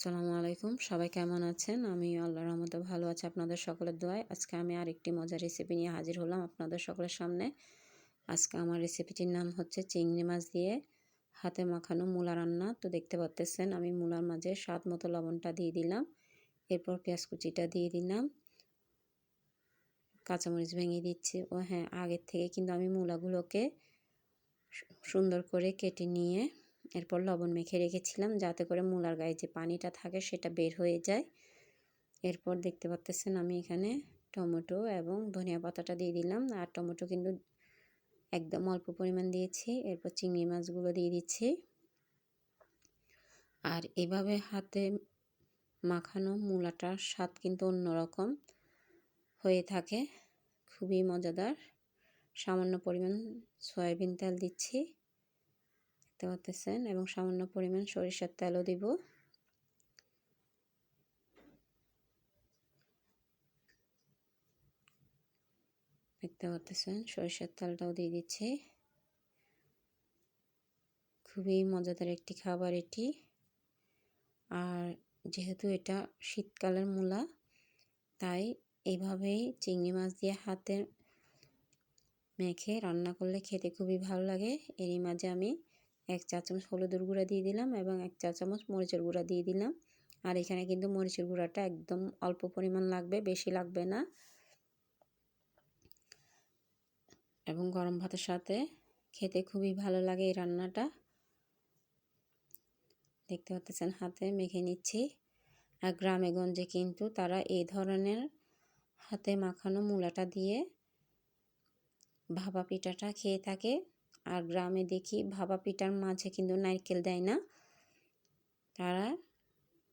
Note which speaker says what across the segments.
Speaker 1: আসসালামু আলাইকুম। সবাই কেমন আছেন? আমি আল্লাহর রহমতে ভালো আছি। আপনাদের সকলের দোয়ায় আজকে আমি আরেকটি মজার রেসিপি নিয়ে হাজির হলাম আপনাদের সকলের সামনে। আজকে আমার রেসিপিটির নাম হচ্ছে চিংড়ি মাছ দিয়ে হাতে মাখানো মূলা রান্না। তো দেখতে পাচ্তেছেন আমি মূলার মাঝে স্বাদ মতো লবণটা দিয়ে দিলাম। এরপর পেঁয়াজ কুচিটা দিয়ে দিলাম। কাঁচামরিচ ভেঙে দিচ্ছি। ও হ্যাঁ আগের থেকে কিন্তু আমি মূলাগুলোকে সুন্দর করে কেটে নিয়ে এরপর লবণ মেখে রেখেছিলাম যাতে করে মূলার গায়ে যে পানিটা থাকে সেটা বের হয়ে যায়। এরপর দেখতে পাচ্তেছেন আমি এখানে টমেটো এবং ধনিয়া পাতাটা দিয়ে দিলাম। আর টমেটো কিন্তু একদম অল্প পরিমাণ দিয়েছি। এরপর চিংড়ি মাছগুলো দিয়ে দিচ্ছি। আর এভাবে হাতে মাখানো মূলাটার স্বাদ কিন্তু অন্যরকম হয়ে থাকে। খুবই মজাদার। সামান্য পরিমাণ সয়াবিন তেল দিচ্ছি। দেখতে পাচ্ছেন এবং সামান্য পরিমাণ সরিষার তেলও দিব। দেখতে পাচ্ছেন সরিষার তেলটাও দিয়ে দিচ্ছি। খুবই মজাদার একটি খাবার এটি। আর যেহেতু এটা শীতকালের মূলা, তাই এইভাবেই চিংড়ি মাছ দিয়ে হাতে মেখে রান্না করলে খেতে খুবই ভালো লাগে। এরই মাঝে আমি এক চা চামচ হলুদের গুঁড়া দিয়ে দিলাম এবং এক চা চামচ মরিচের গুঁড়া দিয়ে দিলাম। আর এখানে কিন্তু মরিচের গুঁড়াটা একদম অল্প পরিমাণ লাগবে, বেশি লাগবে না। এবং গরম ভাতের সাথে খেতে খুবই ভালো লাগে এই রান্নাটা। দেখতে পাচ্ছেন, হাতে মেখে নিচ্ছি। আর গ্রামে গঞ্জে কিন্তু তারা এই ধরনের হাতে মাখানো মূলাটা দিয়ে ভাপা পিঠাটা খেয়ে থাকে। আর গ্রামে দেখি ভাবা পিঠার মাঝে কিন্তু নারকেল দেয় না। তারা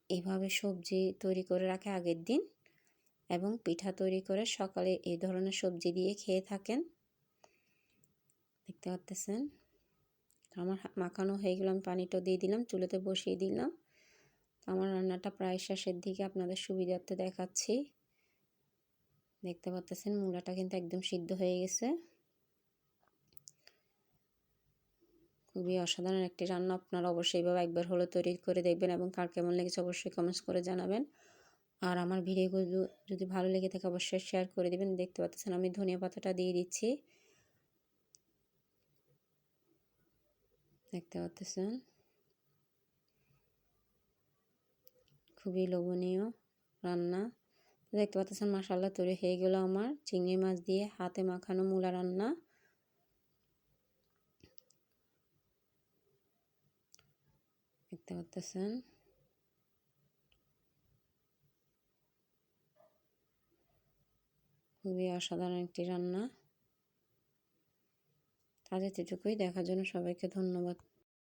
Speaker 1: এভাবে সবজি তৈরি করে রাখে আগের দিন এবং পিঠা তৈরি করে সকালে এই ধরনের সবজি দিয়ে খেয়ে থাকেন। দেখতে পাচ্তেছেন আমার মাখানো হয়ে গেল, আমি পানিটা দিয়ে দিলাম, চুলোতে বসিয়ে দিলাম। আমার রান্নাটা প্রায় শেষের দিকে আপনাদের সুবিধার্থে দেখাচ্ছি। দেখতে পাচ্তেছেন মূলাটা কিন্তু একদম সিদ্ধ হয়ে গেছে। খুবই অসাধারণ একটি রান্না। আপনারা অবশ্যই এইভাবে একবার হলে তৈরি করে দেখবেন এবং কার কেমন লেগেছে অবশ্যই কমেন্টস করে জানাবেন। আর আমার ভিডিওগুলো যদি ভালো লেগে থাকে অবশ্যই শেয়ার করে দেবেন। দেখতে পাচ্ছেন আমি ধনিয়া পাতাটা দিয়ে দিচ্ছি। দেখতে পাচ্ছেন? খুবই লোভনীয় রান্না। দেখতে পাচ্ছেন মাসাল্লা তৈরি হয়ে গেল আমার। চিংড়ি মাছ দিয়ে হাতে মাখানো মূলা রান্না। দেখতে পাচ্ছেন খুবই অসাধারণ একটি রান্না। তাদের এতটুকুই দেখার জন্য সবাইকে ধন্যবাদ।